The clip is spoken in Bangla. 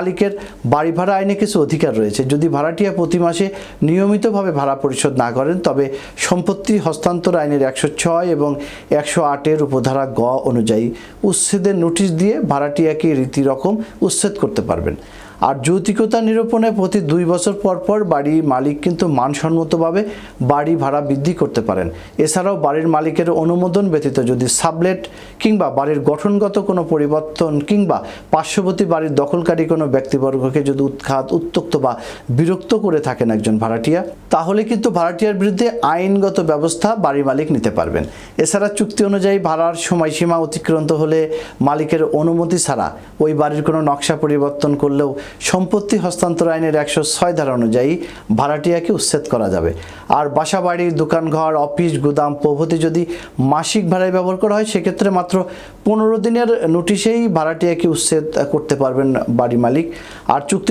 মালিকের বাড়ি ভাড়া আইনে কিছু অধিকার রয়েছে। যদি ভাড়াটিয়া প্রতি মাসে নিয়মিতভাবে ভাড়া পরিশোধ না করেন, তবে সম্পত্তি হস্তান্তর আইনের একশো ছয় এবং একশো আটের উপধারা গ অনুযায়ী উচ্ছেদের নোটিশ দিয়ে ভাড়াটিয়াকে রীতিরকম উচ্ছেদ করতে পারবেন। আর যৌতিকতা নিরূপণে প্রতি দুই বছর পর পর বাড়ির মালিক কিন্তু মানসম্মতভাবে বাড়ি ভাড়া বৃদ্ধি করতে পারেন। এছাড়াও বাড়ির মালিকের অনুমোদন ব্যতীত যদি সাবলেট কিংবা বাড়ির গঠনগত কোনো পরিবর্তন কিংবা পার্শ্ববর্তী বাড়ির দখলকারী কোনো ব্যক্তিবর্গকে যদি উৎখাত উত্তক্ত বা বিরক্ত করে থাকেন একজন ভাড়াটিয়া, তাহলে কিন্তু ভাড়াটিয়ার বিরুদ্ধে আইনগত ব্যবস্থা বাড়ি মালিক নিতে পারবেন। এছাড়া চুক্তি অনুযায়ী ভাড়ার সময়সীমা অতিক্রান্ত হলে মালিকের অনুমতি ছাড়া ওই বাড়ির কোনো নকশা পরিবর্তন করলেও সম্পত্তি হস্তান্তর আইনের একশো ছয় ধারা অনুযায়ী ভাড়াটিয়াকে উচ্ছেদ করা যাবে। আর বাসা বাড়ির দোকানঘর, অফিস, গুদাম, প্রভৃতি যদি মাসিক ভাড়ায় ব্যবহার করা হয়, সেক্ষেত্রে মাত্র পনেরো দিনের নোটিশেই ভাড়াটিয়াকে উচ্ছেদ করতে পারবেন বাড়ি মালিক। আর চুক্তি